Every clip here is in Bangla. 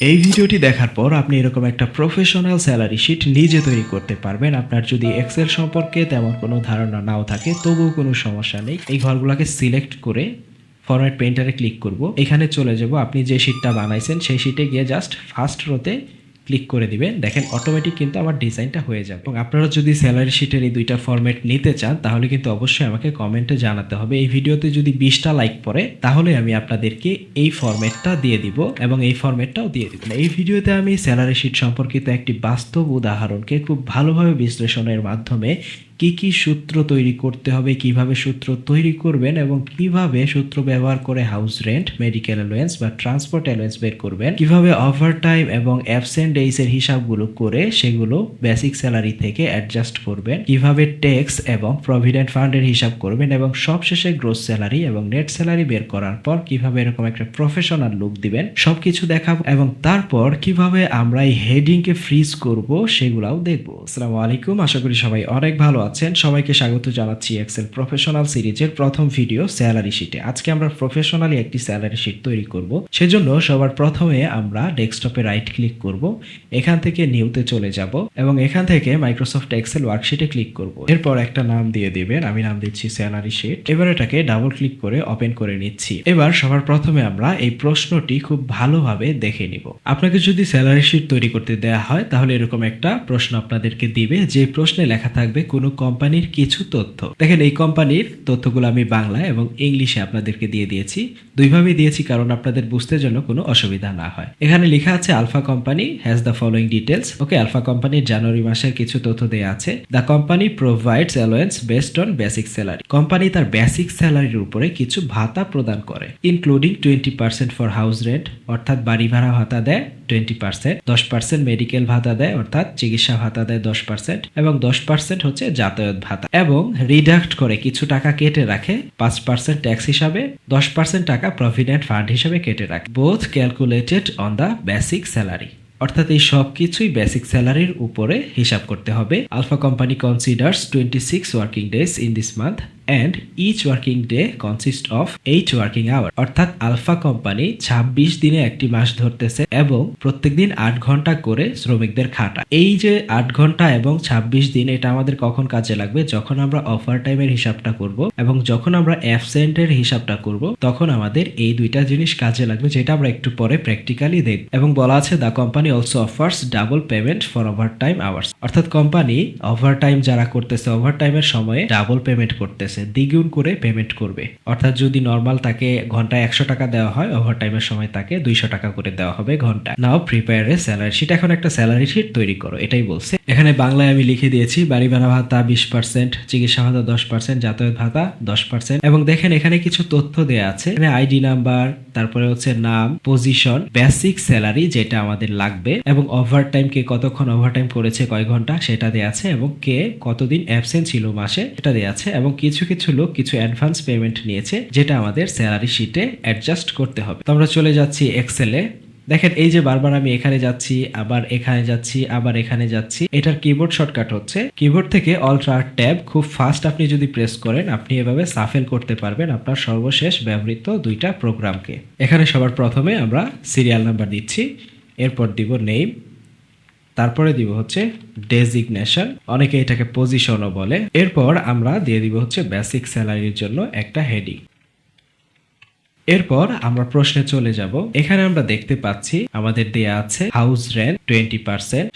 এই ভিডিওটি দেখার পর আপনি এরকম একটা প্রফেশনাল স্যালারি শিট নিজে তৈরি করতে পারবেন। আপনার যদি এক্সেল সম্পর্কে তেমন কোনো ধারণা নাও থাকে, তবুও কোনো সমস্যা নেই। এই ঘরগুলোকে সিলেক্ট করে ফরম্যাট পেন্টারে ক্লিক করব। এখানে চলে যাব। আপনি যে শিটটা বানাইছেন, সেই শিটে গিয়ে জাস্ট ফার্স্ট রোতে ক্লিক করে দিবেন। দেখেন অটোমেটিক কিন্তু আমার ডিজাইনটা হয়ে যাবে। এবং আপনারা যদি স্যালারি শিটের এই দুইটা ফরম্যাট নিতে চান, তাহলে কিন্তু অবশ্যই আমাকে কমেন্টে জানাতে হবে। এই ভিডিওতে যদি বিশটা লাইক পড়ে, তাহলে আমি আপনাদেরকে এই ফরম্যাটটা দিয়ে দিব এবং এই ফরম্যাটটাও দিয়ে দিব। এই ভিডিওতে আমি স্যালারি শিট সম্পর্কিত একটি বাস্তব উদাহরণকে খুব ভালোভাবে বিশ্লেষণের মাধ্যমে কি কি সূত্র তৈরি করতে হবে, কীভাবে সূত্র তৈরি করবেন এবং কীভাবে সূত্র ব্যবহার করে হাউস রেন্ট মেডিকেল অ্যালোয়েন্স বা ট্রান্সপোর্ট অ্যালোয়েন্স বের করবেন, কীভাবে ওভারটাইম এবং অ্যাবসেন্ট ডেইস এর হিসাবগুলো করে সেগুলো বেসিক স্যালারি থেকে অ্যাডজাস্ট করবেন, কীভাবে ট্যাক্স এবং প্রভিডেন্ট ফান্ডের হিসাব করবেন এবং সবশেষে গ্রোস স্যালারি এবং নেট স্যালারি বের করার পর কীভাবে এরকম একটা প্রফেশনাল লুক দিবেন, সবকিছু দেখাবো এবং তারপর কীভাবে আমরা এই হেডিংকে ফ্রিজ করব সেগুলাও দেখব। আসসালামু আলাইকুম, আশা করি সবাই অনেক ভালো আছেন। সবাইকে স্বাগত জানাচ্ছি এক্সেল প্রফেশনাল সিরিজের প্রথম ভিডিও স্যালারি শিটে আজকে আমরা প্রফেশনালি একটি স্যালারি শিট তৈরি করব। সেজন্য সবার প্রথমে আমরা ডেস্কটপে রাইট ক্লিক করব। এখান থেকে নিউতে চলে যাব এবং এখান থেকে মাইক্রোসফট এক্সেল ওয়ার্কশিটে ক্লিক করব। এরপর একটা নাম দিয়ে দিবেন। আমি নাম দিচ্ছি স্যালারি শিট এবার এটাকে ডাবল ক্লিক করে ওপেন করে নিচ্ছি। এবার সবার প্রথমে আমরা এই প্রশ্নটি খুব ভালোভাবে দেখে নিব। আপনাকে যদি স্যালারি শিট তৈরি করতে দেওয়া হয়, তাহলে এরকম একটা প্রশ্ন আপনাদেরকে দিবে। যে প্রশ্নে লেখা থাকবে কোনো কোম্পানির কিছু তথ্য। দেখেন, এই কোম্পানির তথ্যগুলো আমি বাংলায় এবং ইংলিশে আপনাদেরকে দিয়ে দিয়েছি। দুইভাবে দিয়েছি, কারণ আপনাদের বুঝতে জন্য কোনো অসুবিধা না হয়। এখানে লেখা আছে, Alpha company has the following details okay, Alpha কোম্পানির জানুয়ারি মাসের কিছু তথ্য দেওয়া আছে। The company provides allowance based on basic salary company তার বেসিক স্যালারির উপরে কিছু ভাতা প্রদান করে including twenty percent for house rent অর্থাৎ বাড়ি ভাড়া ভাতা দেয় টোয়েন্টি পার্সেন্ট দশ পার্সেন্ট মেডিকেল ভাতা দেয়, অর্থাৎ চিকিৎসা ভাতা দেয় দশ পার্সেন্ট এবং দশ পার্সেন্ট হচ্ছে যাতায়াত ভাতা এবং রিডাক্ট করে কিছু টাকা কেটে রাখে, পাঁচ পার্সেন্ট ট্যাক্স হিসাবে, দশ পার্সেন্ট টাকা প্রভিডেন্ট ফান্ড হিসাবে কেটে রাখে। Both calculated on the basic salary অর্থাৎ এই সব কিছুই বেসিক স্যালারির উপরে হিসাব করতে হবে। Alpha company considers twenty six working days in this month and each working day consist of eight working hour অর্থাৎ আলফা কোম্পানি ছাব্বিশ দিনে একটি মাস ধরতেছে এবং প্রত্যেক দিন আট ঘণ্টা করে শ্রমিকদের খাটা। এই যে আট ঘণ্টা এবং ছাব্বিশ দিন, এটা আমাদের কখন কাজে লাগবে? যখন আমরা অফার টাইমের হিসাবটা করব এবং যখন আমরা অ্যাবসেন্টের হিসাবটা করব, তখন আমাদের এই দুইটা জিনিস কাজে লাগবে, যেটা আমরা একটু পরে প্র্যাকটিক্যালি দেখব এবং বলা আছে the company also offers double payment for overtime hours অর্থাৎ কোম্পানি ওভার টাইম যারা করতেছে ওভার টাইমের সময়ে ডাবল পেমেন্ট করতেছে। দ্বিগুণ করে পেমেন্ট করবে। অর্থাৎ যদি নর্মাল তাকে ঘন্টায় একশো টাকা দেওয়া হয় ওভার টাইমের সময় তাকে দুইশো টাকা করে দেওয়া হবে ঘণ্টা now prepare a salary sheet এখন একটা স্যালারি শিট তৈরি করো, এটাই বলছে। এখানে বাংলায় আমি লিখে দিয়েছি, বাড়ি ভাড়া ভাতা বিশ পার্সেন্ট চিকিৎসা ভাতা দশ পার্সেন্ট যাতায়াত ভাতা দশ পার্সেন্ট এবং দেখেন এখানে কিছু তথ্য দেওয়া আছে। এখানে আইডি নাম্বার তারপরে হচ্ছে নাম পজিশন বেসিক স্যালারি যেটা আমাদের লাগবে, এবং ওভার টাইম কে কতক্ষণ ওভার টাইম করেছে, কয় ঘণ্টা সেটা দেওয়া আছে, এবং কে কতদিন অ্যাবসেন্ট ছিল মাসে এটা দেওয়া আছে, এবং কিছু কিছু লোক কিছু অ্যাডভান্স পেমেন্ট নিয়েছে, যেটা আমাদের স্যালারি শিটে অ্যাডজাস্ট করতে হবে। তো আমরা চলে যাচ্ছি এক্সেলে দেখেন, এই যে বারবার আমি এখানে যাচ্ছি, আবার এখানে যাচ্ছি, আবার এখানে যাচ্ছি, এটার কিবোর্ড শর্টকাট হচ্ছে। কিবোর্ড থেকে অল্ট্রা ট্যাব খুব ফাস্ট আপনি যদি প্রেস করেন, আপনি এভাবে সাফেল করতে পারবেন আপনার সর্বশেষ ব্যবহৃত দুইটা প্রোগ্রামকে এখানে সবার প্রথমে আমরা সিরিয়াল নাম্বার দিচ্ছি, এরপর দিব নেম তারপরে দিব হচ্ছে ডেজিগনেশন অনেকে এটাকে পজিশনও বলে। এরপর আমরা দিয়ে দিব হচ্ছে বেসিক স্যালারির জন্য একটা হেডিং এরপর আমরা প্রশ্নে চলে যাব। এখানে আমরা দেখতে পাচ্ছি আমাদের দেয়া আছে হাউস রেন্ট টোয়েন্টি পার্সেন্ট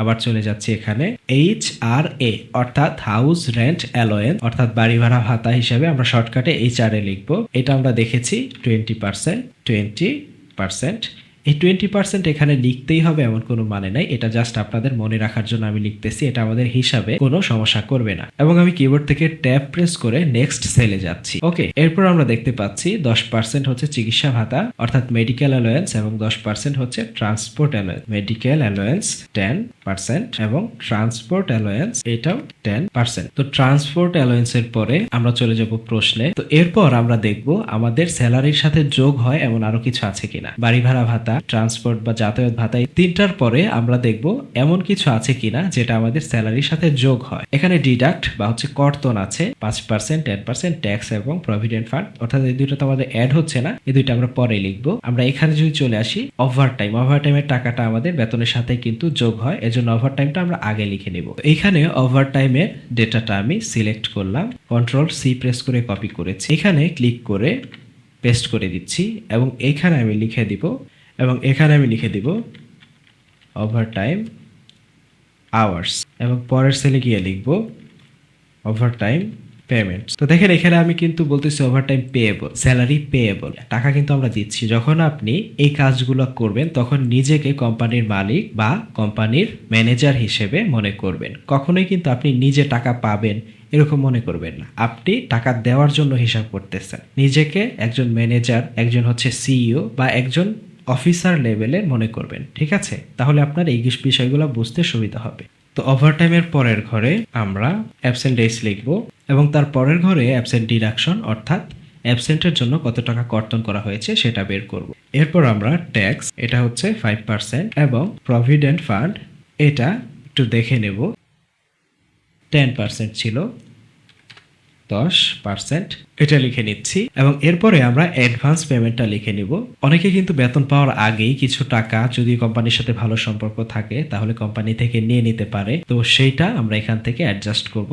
আবার চলে যাচ্ছি এখানে এইচ আর এ অর্থাৎ হাউস রেন্ট অ্যালোয়েন অর্থাৎ বাড়ি ভাড়া ভাতা হিসাবে আমরা শর্টকাটে এইচ আর এ লিখব। এটা আমরা দেখেছি টোয়েন্টি পার্সেন্ট টোয়েন্টি পার্সেন্ট এই টোয়েন্টি পার্সেন্ট এখানে লিখতেই হবে এমন কোনো মানে নাই। এটা জাস্ট আপনাদের মনে রাখার জন্য আমি লিখতেছি। এটা আমাদের হিসাবে কোনো সমস্যা করবে না। এবং আমি কিবোর্ড থেকে ট্যাব প্রেস করে নেক্সট সেলে যাচ্ছি। ওকে এরপর আমরা দেখতে পাচ্ছি দশ পার্সেন্ট হচ্ছে চিকিৎসা ভাতা, অর্থাৎ মেডিকেল অ্যালোয়েন্স এবং দশ পার্সেন্ট হচ্ছে transport allowance medical allowance ten percent এবং ট্রান্সপোর্ট অ্যালোয়েন্স এটাও টেন পার্সেন্ট তো ট্রান্সপোর্ট অ্যালোয়েন্স এর পরে আমরা চলে যাব প্রশ্নে। তো এরপর আমরা দেখব আমাদের স্যালারির সাথে যোগ হয় এমন আরও কিছু আছে কিনা। বাড়ি ভাড়া ভাতা ট্রান্সপোর্ট বা যাতায়াত ভাতা তিনটার পরে আমরা দেখব এমন কিছু আছে কিনা যেটা আমাদের স্যালারির সাথে যোগ হয়। এখানে ডিডাক্ট বা হচ্ছে কর্তন আছে, পাঁচ পার্সেন্ট টেন পার্সেন্ট ট্যাক্স এবং প্রভিডেন্ট ফান্ড অর্থাৎ এই দুইটা তো আমাদের অ্যাড হচ্ছে না, এই দুইটা আমরা পরে লিখব। আমরা এখানে যদি চলে আসি ওভার টাইম ওভার টাইমের টাকাটা আমাদের বেতনের সাথে কিন্তু যোগ হয় এজন্য ওভার টাইমটা আমরা আগে লিখে নেব। এখানে ওভার টাইমের ডেটাটা আমি সিলেক্ট করলাম কন্ট্রোল সি প্রেস করে কপি করেছি। এখানে ক্লিক করে পেস্ট করে দিচ্ছি এবং এখানে আমি লিখে দিব, এবং এখানে আমি লিখে দিব ওভার টাইম আওয়ার্স এবং পরের সেলে গিয়ে লিখব ওভার টাইম পেমেন্ট তো দেখেন, এখানে আমি কিন্তু বলতেছি overtime payable salary payable টাকা কিন্তু আমরা দিচ্ছি। যখন আপনি এই কাজগুলো করবেন, তখন নিজেকে কোম্পানির মালিক বা কোম্পানির ম্যানেজার হিসেবে মনে করবেন। কখনোই কিন্তু আপনি নিজে টাকা পাবেন এরকম মনে করবেন না। আপনি টাকা দেওয়ার জন্য হিসাব করতেছেন। নিজেকে একজন ম্যানেজার একজন হচ্ছে সিইও বা একজন অফিসার লেভেলে মনে করবেন। ঠিক আছে? তাহলে আপনার এই বিষয়গুলো বুঝতে সুবিধা হবে। তো ওভারটাইমের পরের ঘরে আমরা অ্যাবসেন্ট ডেজ লিখব এবং তার পরের ঘরে অ্যাবসেন্ট ডিডাকশন অর্থাৎ অ্যাবসেন্টের জন্য কত টাকা কর্তন করা হয়েছে সেটা বের করব। এরপর আমরা ট্যাক্স এটা হচ্ছে ফাইভ পার্সেন্ট এবং প্রভিডেন্ট ফান্ড এটা একটু দেখে নেব। টেন পার্সেন্ট ছিল। দশ পার্সেন্ট এটা লিখে নিচ্ছি। এবং এরপরে আমরা অ্যাডভান্স পেমেন্টটা লিখে নিব। অনেকে কিন্তু বেতন পাওয়ার আগেই কিছু টাকা যদি কোম্পানির সাথে ভালো সম্পর্ক থাকে, তাহলে কোম্পানি থেকে নিয়ে নিতে পারে। তো সেইটা আমরা এখান থেকে অ্যাডজাস্ট করব।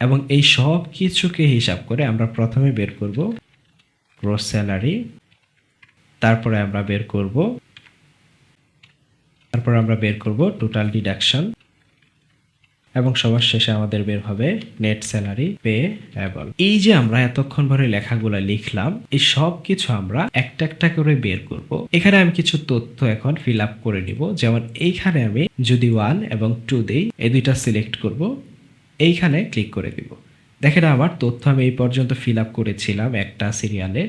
এবং এই সব কিছুকে হিসাব করে আমরা প্রথমে বের করব গ্রোস স্যালারি তারপরে আমরা বের করব, তারপর আমরা বের করব টোটাল ডিডাকশন এবং সবার শেষে আমাদের বের হবে নেট স্যালারি পে অ্যাবল এই যে আমরা এতক্ষণ ধরে লেখাগুলো লিখলাম, এই সব কিছু আমরা একটা একটা করে বের করব। এখানে আমি কিছু তথ্য এখন ফিল আপ করে নিব। যেমন এইখানে আমি যদি ওয়ান এবং টু দেই, এই দুইটা সিলেক্ট করব। এইখানে ক্লিক করে দিব। দেখেন আমার তথ্য আমি এই পর্যন্ত ফিল আপ করেছিলাম একটা সিরিয়ালে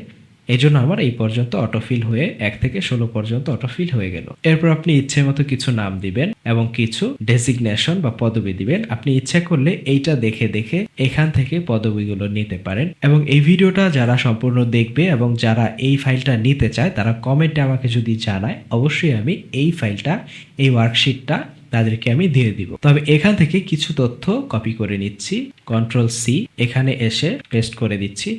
এই জন্য আমার এই পর্যন্ত অটোফিল হয়ে এক থেকে ষোলো পর্যন্ত অটোফিল হয়ে গেল। এরপর আপনি ইচ্ছে মতো কিছু নাম দিবেন এবং কিছু ডেসিগনেশন বা পদবি দিবেন। আপনি ইচ্ছা করলে এইটা দেখে দেখে এখান থেকে পদবিগুলো নিতে পারেন। এবং এই ভিডিওটা যারা সম্পূর্ণ দেখবে এবং যারা এই ফাইলটা নিতে চায়, তারা কমেন্টে আমাকে যদি জানায়, অবশ্যই আমি এই ফাইলটা, এই ওয়ার্কশিটটা তাদেরকে আমি দিয়ে দিব। তবে এখান থেকে কিছু তথ্য কপি করে নিচ্ছি কন্ট্রোল সি এখানে এসে পেস্ট করে দিচ্ছি।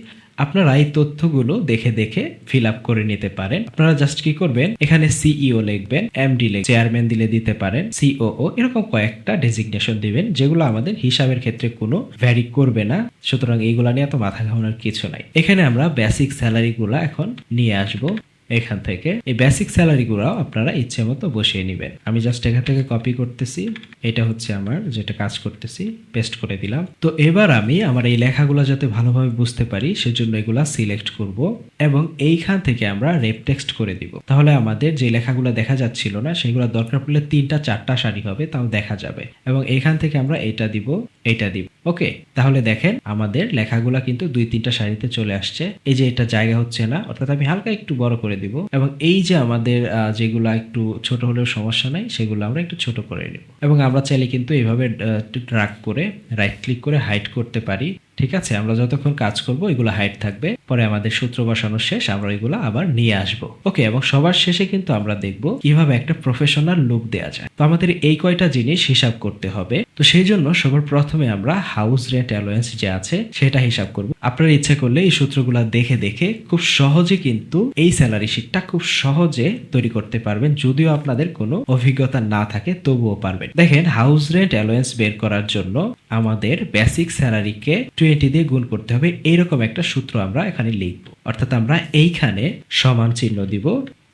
আপনারা এই তথ্যগুলো দেখে দেখে ফিল আপ করে নিতে পারেন। আপনারা জাস্ট কি করবেন? এখানে সিইও লিখবেন এমডি লিখবেন চেয়ারম্যান দিলে দিতে পারেন সিওও এরকম কয়েকটা ডেজিগনেশন দিবেন, যেগুলো আমাদের হিসাবের ক্ষেত্রে কোনো ভ্যারি করবে না। সুতরাং এইগুলা নিয়ে এত মাথা ঘামানোর কিছু নাই। এখানে আমরা বেসিক স্যালারি গুলা এখন নিয়ে আসব। এখান থেকে। এই বেসিক স্যালারি গুলাও আপনারা ইচ্ছে মতো বসিয়ে নেবেন। আমি জাস্ট এখান থেকে কপি করতেছি। এটা হচ্ছে আমার যেটা কাজ করতেছি পেস্ট করে দিলাম। তো এবার আমি আমার এই লেখাগুলো যাতে ভালোভাবে বুঝতে পারি, সেজন্য এগুলা সিলেক্ট করব এবং এইখান থেকে আমরা রেপ টেক্সট করে দিব। তাহলে আমাদের যে লেখাগুলো দেখা যাচ্ছিল না, সেগুলো দরকার পড়লে তিনটা, চারটা সারি হবে, তাও দেখা যাবে। এবং এইখান থেকে আমরা এটা দিব এটা দিব। ওকে, তাহলে দেখেন আমাদের লেখাগুলা কিন্তু দুই তিনটা সারিতে চলে আসছে। এই যে এটা জায়গা হচ্ছে না, অর্থাৎ আমি হালকা একটু বড় করে দিব এবং এই যে আমাদের যেগুলা একটু ছোট হলেও সমস্যা নাই, সেগুলো আমরা একটু ছোট করে নেব। এবং আমরা চাইলে কিন্তু এইভাবে ট্রাক করে রাইট ক্লিক করে হাইট করতে পারি। ঠিক আছে, আমরা যতক্ষণ কাজ করব, এগুলো হাইট থাকবে। পরে আমাদের সূত্র বসানো শেষ, আমরা এগুলো আবার নিয়ে আসব। ওকে এবং সবার শেষে কিন্তু আমরা দেখব কীভাবে একটা প্রফেশনাল লুক দেওয়া যায়। তো আমাদের এই কয়টা জিনিস হিসাব করতে হবে। তো সেই জন্য সবার প্রথমে আমরা হাউস রেন্ট অ্যালোয়েন্স যে আছে, সেটা হিসাব করব। আপনারা ইচ্ছে করলে এই সূত্রগুলো দেখে দেখে খুব সহজে কিন্তু এই স্যালারি শিটটা খুব সহজে তৈরি করতে পারবেন, যদিও আপনাদের কোনো অভিজ্ঞতা না থাকে, তবুও পারবেন। দেখেন হাউস রেন্ট অ্যালোয়েন্স বের করার জন্য আমাদের বেসিক স্যালারিকে টোয়েন্টি দিয়ে গুণ করতে হবে। এইরকম একটা সূত্র আমরা এখানে লিখব। অর্থাৎ আমরা এইখানে সমান চিহ্ন দিব।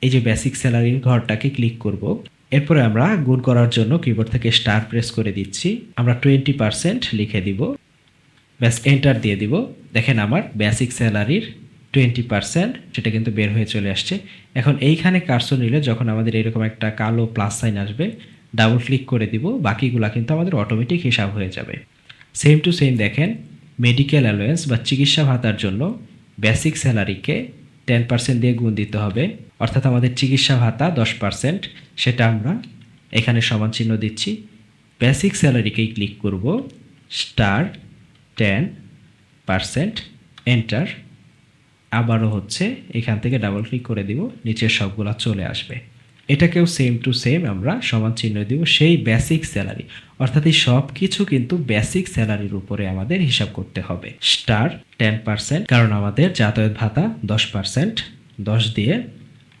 এই যে বেসিক স্যালারির ঘরটাকে ক্লিক করব। এরপরে আমরা গুণ করার জন্য কিবোর্ড থেকে স্টার প্রেস করে দিচ্ছি। আমরা টোয়েন্টি পার্সেন্ট লিখে দিব। ব্যাস এন্টার দিয়ে দিব। দেখেন আমার বেসিক স্যালারির টোয়েন্টি পার্সেন্ট সেটা কিন্তু বের হয়ে চলে আসছে। এখন এইখানে কার্সর নিলে যখন আমাদের এরকম একটা কালো প্লাস সাইন আসবে ডাবল ক্লিক করে দিব, বাকিগুলা কিন্তু আমাদের অটোমেটিক হিসাব হয়ে যাবে। সেম টু সেম দেখেন মেডিকেল অ্যালোয়েন্স বা চিকিৎসা ভাতার জন্য বেসিক স্যালারিকে টেন পার্সেন্ট দিয়ে গুণ দিতে হবে, অর্থাৎ আমাদের চিকিৎসা ভাতা দশ পার্সেন্ট সেটা আমরা এখানে সমান চিহ্ন দিচ্ছি। বেসিক স্যালারিকেই ক্লিক করব স্টার টেন পারসেন্ট এন্টার আবারও হচ্ছে এখান থেকে ডাবল ক্লিক করে দিব, নিচের সবগুলা চলে আসবে। এটাকেও সেম টু সেম আমরা সমান চিহ্ন দিব সেই বেসিক স্যালারি অর্থাৎ এই সব কিছু কিন্তু বেসিক স্যালারির উপরে আমাদের হিসাব করতে হবে। স্টার টেন পার্সেন্ট কারণ আমাদের যাতায়াত ভাতা দশ পার্সেন্ট দশ দিয়ে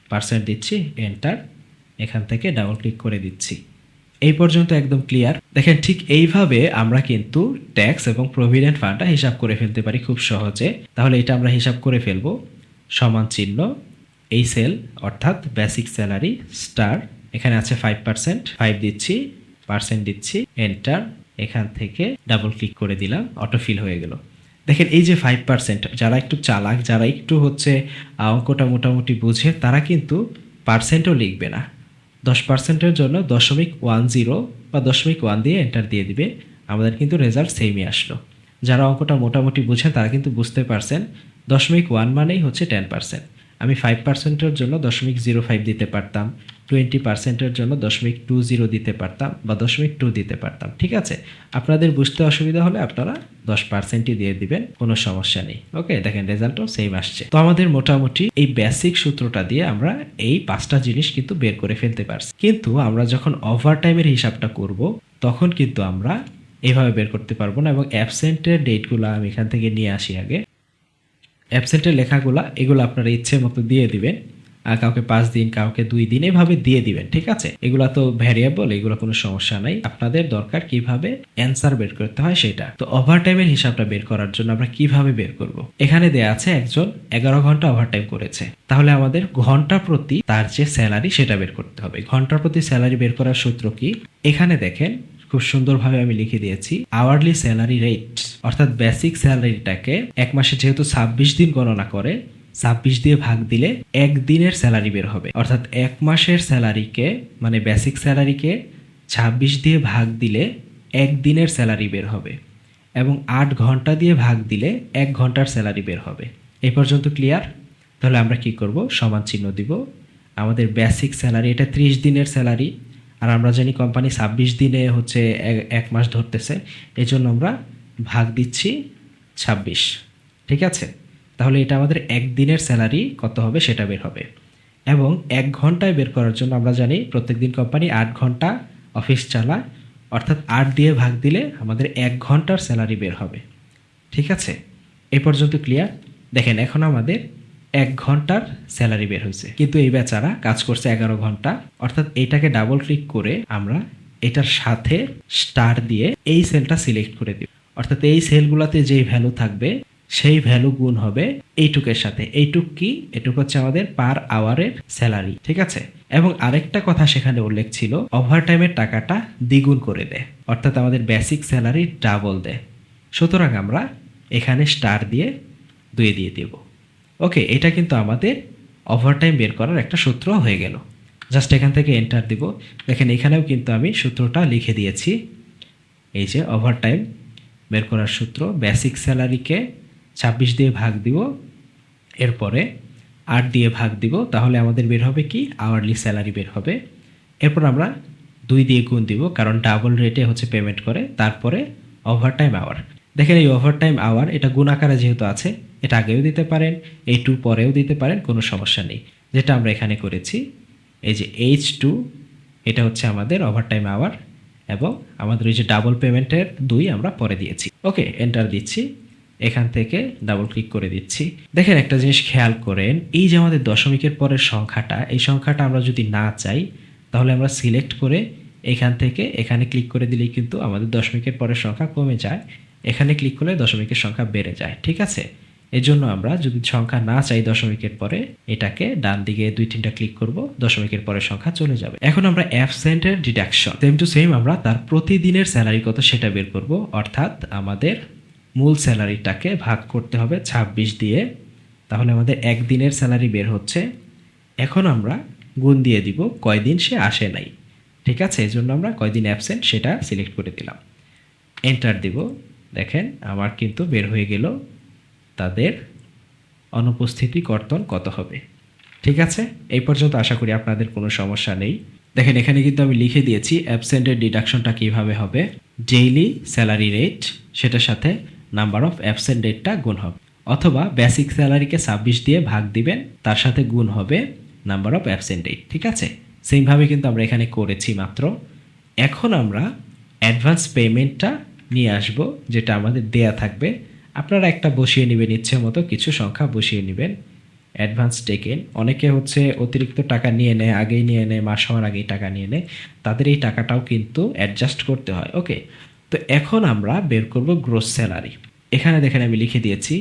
পার্সেন্ট দিচ্ছি এন্টার এখান থেকে ডাবল ক্লিক করে দিচ্ছি। এই পর্যন্ত একদম ক্লিয়ার দেখেন ঠিক এইভাবে আমরা কিন্তু ট্যাক্স এবং প্রভিডেন্ট ফান্ডটা হিসাব করে ফেলতে পারি খুব সহজে। তাহলে এটা আমরা হিসাব করে ফেলব। সমান চিহ্ন এই সেল, অর্থাৎ বেসিক স্যালারি স্টার এখানে আছে ফাইভ পার্সেন্ট ফাইভ দিচ্ছি পার্সেন্ট দিচ্ছি এন্টার এখান থেকে ডাবল ক্লিক করে দিলাম অটোফিল হয়ে গেল। দেখেন এই যে ফাইভ পার্সেন্ট যারা একটু চালাক, যারা একটু হচ্ছে অঙ্কটা মোটামুটি বুঝে, তারা কিন্তু পার্সেন্টও লিখবে না। দশ পার্সেন্টের জন্য দশমিক ওয়ান জিরো বা দশমিক ওয়ান দিয়ে এন্টার দিয়ে দিবে, আমাদের কিন্তু রেজাল্ট সেমই আসলো। যারা অঙ্কটা মোটামুটি বুঝেন তারা কিন্তু বুঝতে পারছেন, দশমিক ওয়ান মানেই হচ্ছে টেন পার্সেন্ট আমি ফাইভ পার্সেন্টের জন্য দশমিক জিরো ফাইভ দিতে পারতাম টোয়েন্টি পার্সেন্টের জন্য দশমিক টু জিরো দিতে পারতাম বা দশমিক টু দিতে পারতাম, ঠিক আছে? আপনাদের বুঝতে অসুবিধা হলে আপনারা দশ পার্সেন্টই দিয়ে দিবেন, কোনো সমস্যা নেই ওকে দেখেন রেজাল্টও সেম আসছে। তো আমাদের মোটামুটি এই বেসিক সূত্রটা দিয়ে আমরা এই পাঁচটা জিনিস কিন্তু বের করে ফেলতে পারছি। কিন্তু আমরা যখন ওভার টাইমের হিসাবটা করব, তখন কিন্তু আমরা এভাবে বের করতে পারব না এবং অ্যাবসেন্টের ডেটগুলো আমি এখান থেকে নিয়ে আসি আগে। অ্যাবসেন্টের লেখাগুলা, এগুলো আপনারা ইচ্ছে মতো দিয়ে দিবেন। আর কাউকে পাঁচ দিন, কাউকে দুই দিন এভাবে দিয়ে দিবেন, ঠিক আছে? এগুলা তো ভ্যারিয়েবল এগুলো কোনো সমস্যা নাই। আপনাদের দরকার কীভাবে অ্যান্সার বের করতে হয় সেটা। তো ওভার টাইমের হিসাবটা বের করার জন্য আমরা কীভাবে বের করব? এখানে দেয়া আছে একজন এগারো ঘণ্টা ওভার টাইম করেছে। তাহলে আমাদের ঘণ্টা প্রতি তার যে স্যালারি সেটা বের করতে হবে। ঘণ্টা প্রতি স্যালারি বের করার সূত্র কি? এখানে দেখেন খুব সুন্দরভাবে আমি লিখে দিয়েছি। আওয়ারলি স্যালারি রেট অর্থাৎ বেসিক স্যালারিটাকে এক মাসে যেহেতু ছাব্বিশ দিন গণনা করে, ছাব্বিশ দিয়ে ভাগ দিলে এক দিনের স্যালারি বের হবে। অর্থাৎ এক মাসের স্যালারিকে মানে বেসিক স্যালারিকে ছাব্বিশ দিয়ে ভাগ দিলে এক দিনের স্যালারি বের হবে এবং আট ঘণ্টা দিয়ে ভাগ দিলে এক ঘণ্টার স্যালারি বের হবে। এই পর্যন্ত ক্লিয়ার তাহলে আমরা কি করব? সমান চিহ্ন দিব। আমাদের বেসিক স্যালারি এটা ত্রিশ দিনের স্যালারি আর আমরা জানি কোম্পানি ছাব্বিশ দিনে হচ্ছে এক- মাস ধরতেছে এই জন্য আমরা ভাগ দিচ্ছি ছাব্বিশ। ঠিক আছে? তাহলে এটা আমাদের একদিনের স্যালারি কত হবে সেটা বের হবে। এবং এক ঘন্টায় বের করার জন্য আমরা জানি প্রত্যেকদিন কোম্পানি আট ঘণ্টা অফিস চালায়, অর্থাৎ আট দিয়ে ভাগ দিলে আমাদের এক ঘণ্টার স্যালারি বের হবে। ঠিক আছে? এ পর্যন্ত ক্লিয়ার দেখেন, এখন আমাদের এক ঘণ্টার স্যালারি বের হয়েছে। কিন্তু এই বেচারা কাজ করছে এগারো ঘণ্টা। অর্থাৎ এটাকে ডাবল ক্লিক করে আমরা এটার সাথে স্টার দিয়ে এই সেলটা সিলেক্ট করে দিব। অর্থাৎ এই সেলগুলোতে যেই ভ্যালু থাকবে, সেই ভ্যালু গুণ হবে এইটুকের সাথে। এইটুক কি? এটুক হচ্ছে আমাদের পার আওয়ারের স্যালারি ঠিক আছে? এবং আরেকটা কথা সেখানে উল্লেখ ছিল ওভারটাইমের টাকাটা দ্বিগুণ করে দেয়। অর্থাৎ আমাদের বেসিক স্যালারি ডাবল দেয়। সুতরাং আমরা এখানে স্টার দিয়ে দুই দিয়ে দেব। ওকে এটা কিন্তু আমাদের ওভারটাইম বের করার একটা সূত্র হয়ে গেল। জাস্ট এখান থেকে এন্টার দিব। দেখেন, এখানেও কিন্তু আমি সূত্রটা লিখে দিয়েছি। এই যে ওভারটাইম বের করার সূত্র বেসিক স্যালারিকে ছাব্বিশ দিয়ে ভাগ দিব, এরপরে আট দিয়ে ভাগ দিব, তাহলে আমাদের বের হবে কি? আওয়ারলি স্যালারি বের হবে। এরপর আমরা দুই দিয়ে গুণ দিব, কারণ ডাবল রেটে হচ্ছে পেমেন্ট করে, তারপরে ওভারটাইম আওয়ার দেখেন, এই ওভারটাইম আওয়ার এটা গুণ আকারে যেহেতু আছে এটা আগেও দিতে পারেন, এই টু পরেও দিতে পারেন, কোনো সমস্যা নেই। যেটা আমরা এখানে করেছি, এই যে এইচ টু এটা হচ্ছে আমাদের ওভারটাইম আওয়ার এবং আমাদের ওই যে ডাবল পেমেন্টের দুই আমরা পরে দিয়েছি। ওকে এন্টার দিচ্ছি, এখান থেকে ডাবল ক্লিক করে দিচ্ছি। দেখেন একটা জিনিস খেয়াল করেন, এই যে আমাদের দশমিকের পরের সংখ্যাটা, এই সংখ্যাটা আমরা যদি না চাই, তাহলে আমরা সিলেক্ট করে এখান থেকে এখানে ক্লিক করে দিলেই কিন্তু আমাদের দশমিকের পরের সংখ্যা কমে যায়, এখানে ক্লিক করলে দশমিকের সংখ্যা বেড়ে যায়, ঠিক আছে? এজন্য আমরা যদি সংখ্যা না চাই দশমিকের পরে, এটাকে ডান দিকে দুই তিনটা ক্লিক করব, দশমিকের পরে সংখ্যা চলে যাবে। এখন আমরা অ্যাবসেন্টের ডিডাকশন সেম টু সেম আমরা তার প্রতিদিনের স্যালারি কত সেটা বের করব, অর্থাৎ আমাদের মূল স্যালারিটাকে ভাগ করতে হবে ২৬ দিয়ে, তাহলে আমাদের একদিনের স্যালারি বের হচ্ছে। এখন আমরা গুণ দিয়ে দিব, কয়দিন সে আসে নাই। ঠিক আছে এই জন্য আমরা কয়দিন অ্যাবসেন্ট সেটা সিলেক্ট করে দিলাম। এন্টার দিব, দেখেন, আমার কিন্তু বের হয়ে গেল তাদের অনুপস্থিতি কর্তন কত হবে? ঠিক আছে? এই পর্যন্ত আশা করি আপনাদের কোনো সমস্যা নেই। দেখেন, এখানে কিন্তু আমি লিখে দিয়েছি অ্যাবসেন্টের ডিডাকশনটা কীভাবে হবে? ডেইলি স্যালারি রেট সেটার সাথে নাম্বার অফ অ্যাবসেন্ট ডেটটা গুণ হবে। অথবা বেসিক স্যালারিকে ছাব্বিশ দিয়ে ভাগ দিবেন, তার সাথে গুণ হবে নাম্বার অফ অ্যাবসেন্ট ডেট ঠিক আছে? সেইভাবে কিন্তু আমরা এখানে করেছি মাত্র। এখন আমরা অ্যাডভান্স পেমেন্টটা নিয়ে আসব, যেটা আমাদের দেয়া থাকবে আপনারা একটা বসিয়ে নেবেন ইচ্ছে মতো, কিছু সংখ্যা বসিয়ে নেবেন। অ্যাডভান্স টেকেন অনেকে হচ্ছে অতিরিক্ত টাকা নিয়ে নেয়, আগেই নিয়ে নেয়, মাস হওয়ার আগেই টাকা নিয়ে নেয়। তাদের এই টাকাটাও কিন্তু অ্যাডজাস্ট করতে হয় ওকে তো এখন আমরা বের করব গ্রোস স্যালারি এখানে দেখেন আমি লিখে দিয়েছি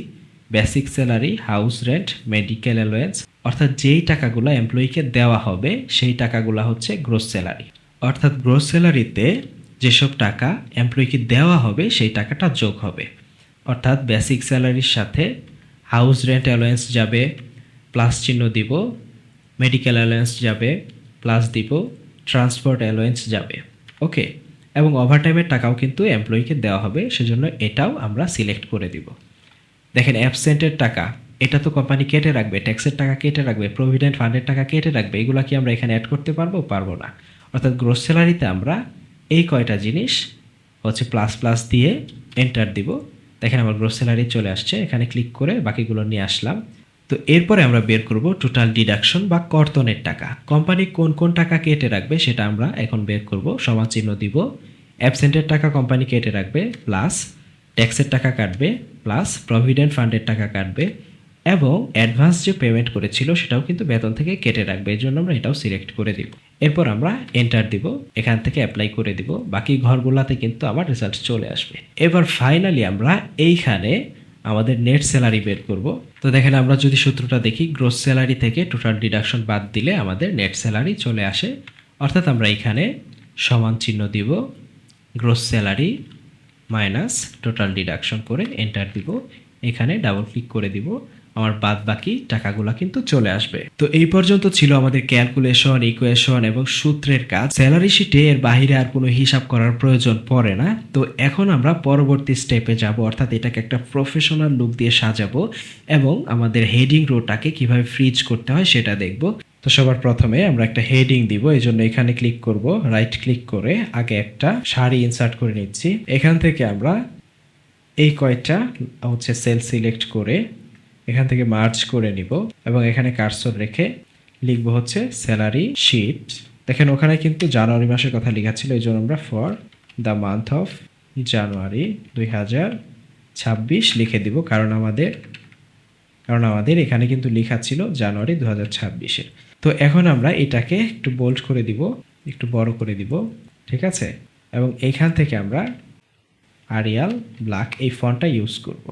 basic salary house rent medical allowance অর্থাৎ যেই টাকাগুলো এমপ্লয়িকে দেওয়া হবে, সেই টাকাগুলো হচ্ছে গ্রোস স্যালারি অর্থাৎ গ্রোস স্যালারিতে যেসব টাকা এমপ্লয়িকে দেওয়া হবে, সেই টাকাটা যোগ হবে। অর্থাৎ বেসিক স্যালারির সাথে হাউস রেন্ট অ্যালোয়েন্স যাবে প্লাস চিহ্ন দিব মেডিকেল অ্যালোয়েন্স যাবে প্লাস দিব ট্রান্সপোর্ট অ্যালোয়েন্স যাবে। ওকে এবং ওভারটাইমের টাকাও কিন্তু এমপ্লয়িকে দেওয়া হবে, সেজন্য এটাও আমরা সিলেক্ট করে দিব। দেখেন অ্যাবসেন্টের টাকা, এটা তো কোম্পানি কেটে রাখবে ট্যাক্সের টাকা কেটে রাখবে প্রভিডেন্ট ফান্ডের টাকা কেটে রাখবে, এগুলো কি আমরা এখানে অ্যাড করতে পারব? পারব না। অর্থাৎ গ্রোস স্যালারিতে আমরা এই কয়টা জিনিস হচ্ছে প্লাস প্লাস দিয়ে এন্টার দিব। দেখেন আমার গ্রোস স্যালারি চলে আসছে, এখানে ক্লিক করে বাকিগুলো নিয়ে আসলাম। তো এরপরে আমরা বের করব টোটাল ডিডাকশন বা কর্তনের টাকা। কোম্পানি কোন কোন টাকা কেটে রাখবে সেটা আমরা এখন বের করব, সমান চিহ্ন দিব। অ্যাবসেন্টের টাকা কোম্পানি কেটে রাখবে প্লাস ট্যাক্সের টাকা কাটবে প্লাস প্রভিডেন্ট ফান্ডের টাকা কাটবে। এবং অ্যাডভান্স যে পেমেন্ট করেছিল সেটাও কিন্তু বেতন থেকে কেটে রাখবে, এর জন্য আমরা এটাও সিলেক্ট করে দিব। এরপর আমরা এন্টার দিব, এখান থেকে অ্যাপ্লাই করে দিব, বাকি ঘরগুলোতে কিন্তু আমার রেজাল্ট চলে আসবে। এবার ফাইনালি আমরা এইখানে আমাদের নেট স্যালারি বের করব। তো দেখেন আমরা যদি সূত্রটা দেখি গ্রোস স্যালারি থেকে টোটাল ডিডাকশন বাদ দিলে আমাদের নেট স্যালারি চলে আসে। অর্থাৎ আমরা এখানে সমান চিহ্ন দিব gross salary minus total deduction করে এন্টার দিব। এখানে ডাবল ক্লিক করে দিব। আমার বাদ বাকি টাকাগুলো কিন্তু চলে আসবে। তো এই পর্যন্ত ছিল আমাদের ক্যালকুলেশন ইকুয়েশন এবং সূত্রের কাজ। স্যালারি শিটে এর বাহিরে আর কোনো হিসাব করার প্রয়োজন পড়ে না। তো এখন আমরা পরবর্তী স্টেপে যাব, অর্থাৎ এটাকে একটা প্রফেশনাল লুক দিয়ে সাজাবো এবং আমাদের হেডিং রোটাকে কীভাবে ফ্রিজ করতে হয় সেটা দেখব। তো সবার প্রথমে আমরা একটা হেডিং দিব, এই জন্য এখানে ক্লিক করব রাইট ক্লিক করে আগে একটা শাড়ি ইনসার্ট করে নিচ্ছি। এখান থেকে আমরা এই কয়টা হচ্ছে সেল সিলেক্ট করে এখান থেকে মার্চ করে নিব এবং এখানে কার্সর রেখে লিখব হচ্ছে স্যালারি শিট। দেখেন, ওখানে কিন্তু জানুয়ারি মাসের কথা লেখা ছিল, এই জন্য আমরা for the month of January দুই হাজার ছাব্বিশ লিখে দিব, কারণ আমাদের কারণ আমাদের এখানে কিন্তু লেখা ছিল জানুয়ারি দু হাজার ছাব্বিশের তো এখন আমরা এটাকে একটু বোল্ড করে দিব, একটু বড় করে দিব, ঠিক আছে? এবং এইখান থেকে আমরা আরিয়াল ব্ল্যাক এই ফন্টটা ইউজ করব।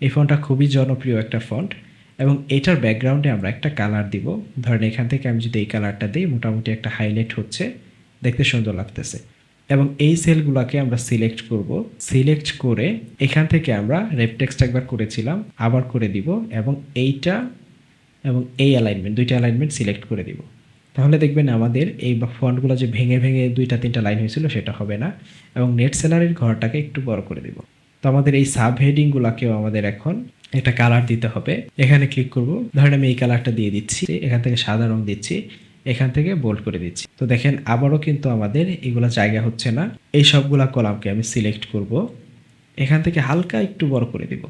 এই ফন্টটা খুবই জনপ্রিয় একটা ফন্ট এবং এটার ব্যাকগ্রাউন্ডে আমরা একটা কালার দিব। ধরেন এখান থেকে আমি যদি এই কালারটা দিই, মোটামুটি একটা হাইলাইট হচ্ছে। দেখতে সুন্দর লাগতেছে। এবং এই সেলগুলোকে আমরা সিলেক্ট করব। সিলেক্ট করে এখান থেকে আমরা রেপটেক্সট একবার করেছিলাম, আবার করে দিব এবং এইটা এবং এই অ্যালাইনমেন্ট দুইটা অ্যালাইনমেন্ট সিলেক্ট করে দিব। তাহলে দেখবেন আমাদের এই ফন্টগুলো যে ভেঙে ভেঙে দুইটা তিনটা লাইন হয়েছিল, সেটা হবে না। এবং নেট স্যালারির ঘরটাকে একটু বড় করে দিব। তো আমাদের এই সাব হেডিংগুলোকেও আমাদের এখন একটা কালার দিতে হবে। এখানে ক্লিক করব। ধরেন আমি এই কালারটা দিয়ে দিচ্ছি। এখান থেকে সাদা রং দিচ্ছি। এখান থেকে বোল্ড করে দিচ্ছি। তো দেখেন, আবারও কিন্তু আমাদের এগুলা জায়গা হচ্ছে না। এই সবগুলা কলামকে আমি সিলেক্ট করব। এখান থেকে হালকা একটু বড় করে দিব।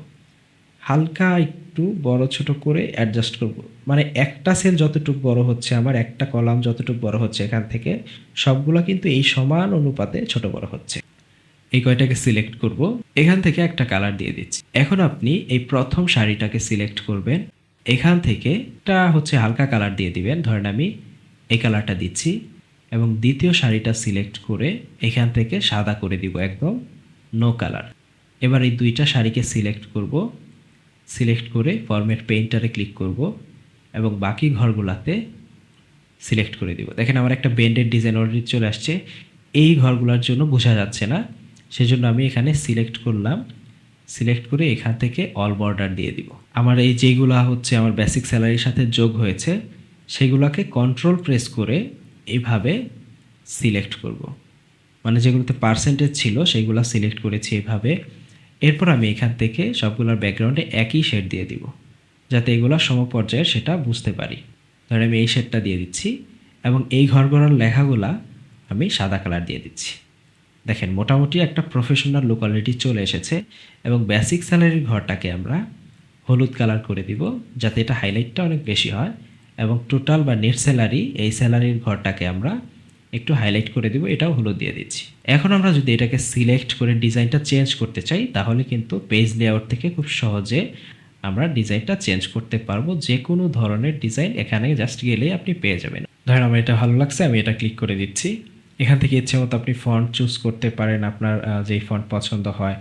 হালকা একটু বড় ছোট করে অ্যাডজাস্ট করব। মানে একটা সেল যতটুকু বড় হচ্ছে আমার, একটা কলাম যতটুকু বড় হচ্ছে এখান থেকে, সবগুলো কিন্তু এই সমান অনুপাতে ছোট বড় হচ্ছে। এই কয়টাকে সিলেক্ট করব, এখান থেকে একটা কালার দিয়ে দিচ্ছি। এখন আপনি এই প্রথম শাড়িটাকে সিলেক্ট করবেন, এখান থেকে একটা হচ্ছে হালকা কালার দিয়ে দিবেন। ধরেন আমি এই কালারটা দিচ্ছি এবং দ্বিতীয় শাড়িটা সিলেক্ট করে এখান থেকে সাদা করে দিব একদম নো কালার এবার এই দুইটা শাড়িকে সিলেক্ট করব সিলেক্ট করে ফরম্যাট পেইন্টারে ক্লিক করব এবং বাকি ঘরগুলাতে সিলেক্ট করে দিব। দেখেন আমার একটা বেন্ডের ডিজাইন অলরেডি চলে আসছে, এই ঘরগুলোর জন্য বোঝা যাচ্ছে না সেজন্য আমি এখানে সিলেক্ট করলাম। সিলেক্ট করে এখান থেকে অল বর্ডার দিয়ে দিব। আমার এই যেগুলা হচ্ছে আমার বেসিক স্যালারির সাথে যোগ হয়েছে, সেগুলোকে কন্ট্রোল প্রেস করে এইভাবে সিলেক্ট করব। মানে যেগুলোতে পার্সেন্টেজ ছিল, সেগুলো সিলেক্ট করেছি এভাবে। এরপর আমি এখান থেকে সবগুলোর ব্যাকগ্রাউন্ডে একই শেড দিয়ে দিব, যাতে এগুলো সমপর্যায়ের সেটা বুঝতে পারি। ধরে আমি এই শেডটা দিয়ে দিচ্ছি এবং এই ঘর ঘরগুলোর লেখাগুলা আমি সাদা কালার দিয়ে দিচ্ছি। দেখেন, মোটামুটি একটা প্রফেশনাল লোকালিটি চলে এসেছে এবং বেসিক স্যালারির ঘরটাকে আমরা হলুদ কালার করে দিব যাতে এটা হাইলাইটটা অনেক বেশি হয় এবং টোটাল বা নেট স্যালারি এই স্যালারির ঘরটাকে আমরা একটু হাইলাইট করে দিব, এটাও হলুদ দিয়ে দিচ্ছি। এখন আমরা যদি এটাকে সিলেক্ট করে ডিজাইনটা চেঞ্জ করতে চাই, তাহলে কিন্তু পেজ লেআউট থেকে খুব সহজে আমরা ডিজাইনটা চেঞ্জ করতে পারব, যে কোনো ধরনের ডিজাইন এখানে জাস্ট গেলেই আপনি পেয়ে যাবেন। ধরেন আমার এটা ভালো লাগছে, আমি এটা ক্লিক করে দিচ্ছি। এখান থেকে ইচ্ছে মতো আপনি ফন্ট চুজ করতে পারেন, আপনার যেই ফন্ট পছন্দ হয়,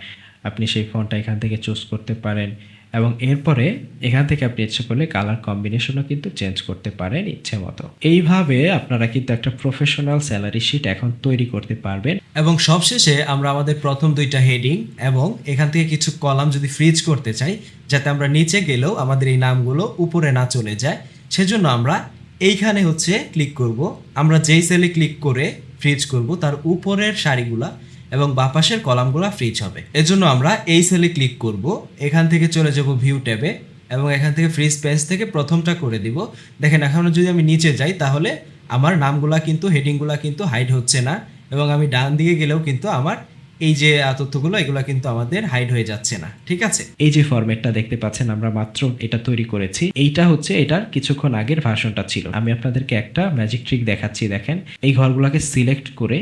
আপনি সেই ফন্টটা এখান থেকে চুজ করতে পারেন। এবং এরপরে এখান থেকে আপনি ইচ্ছে করলে কালার কম্বিনেশনও কিন্তু চেঞ্জ করতে পারেন ইচ্ছে মতো। এইভাবে আপনারা কিন্তু একটা প্রফেশনাল স্যালারি শিট এখন তৈরি করতে পারবেন। এবং সবশেষে আমরা আমাদের প্রথম দুইটা হেডিং এবং এখান থেকে কিছু কলাম যদি ফ্রিজ করতে চাই, যাতে আমরা নিচে গেলেও আমাদের এই নামগুলো উপরে না চলে যায়, সেজন্য আমরা এইখানে হচ্ছে ক্লিক করব। আমরা যেই সেলে ক্লিক করে ফ্রিজ করব, তার উপরের শাড়িগুলা এবং বাপাশের কলামগুলা ফ্রিজ হবে। এজন্য আমরা এই সেলে ক্লিক করব, এখান থেকে চলে যাব ভিউ ট্যাবে এবং এখান থেকে ফ্রিজ পেজ থেকে প্রথমটা করে দিব। দেখেন, এখন যদি আমি নিচে যাই, তাহলে আমার নামগুলা কিন্তু হেডিংগুলা কিন্তু হাইড হচ্ছে না এবং আমি ডান দিকে গেলেও কিন্তু আমার এই যে তথ্যগুলো, এগুলো কিন্তু আমাদের হাইড হয়ে যাচ্ছে না, ঠিক আছে? এই যে ফরম্যাটটা দেখতে পাচ্ছেন আমরা মাত্র এটা তৈরি করেছি, এইটা হচ্ছে এটার কিছুক্ষণ আগের ভাষণটা ছিল। আমি আপনাদেরকে একটা ম্যাজিক ট্রিক দেখাচ্ছি, দেখেন। এই ঘরগুলোকে সিলেক্ট করে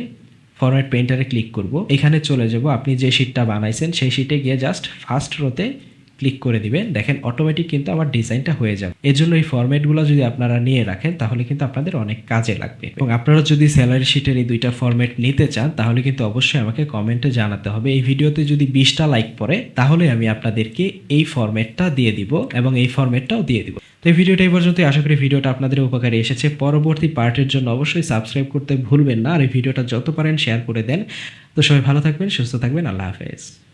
ফরম্যাট পেন্টারে ক্লিক করব। এখানে চলে যাব, আপনি যে শিটটা বানাইছেন, সেই শিটে গিয়ে জাস্ট ফার্স্ট রোতে ক্লিক করে দিবেন। দেখেন অটোমেটিক কিন্তু আমার ডিজাইনটা হয়ে যাবে। এর জন্য এই ফরম্যাটগুলো যদি আপনারা নিয়ে রাখেন, তাহলে কিন্তু আপনাদের অনেক কাজে লাগবে। এবং আপনারা যদি স্যালারি শিটের এই দুইটা ফরম্যাট নিতে চান, তাহলে কিন্তু অবশ্যই আমাকে কমেন্টে জানাতে হবে। এই ভিডিওতে যদি বিশটা লাইক পড়ে, তাহলে আমি আপনাদেরকে এই ফরম্যাটটা দিয়ে দিব এবং এই ফরম্যাটটাও দিয়ে দিব। তো এই ভিডিওটা এই পর্যন্ত আশা করি ভিডিওটা আপনাদের উপকারে এসেছে। পরবর্তী পার্টের জন্য অবশ্যই সাবস্ক্রাইব করতে ভুলবেন না। আর এই ভিডিওটা যত পারেন শেয়ার করে দেন। তো সবাই ভালো থাকবেন, সুস্থ থাকবেন। আল্লাহ হাফেজ।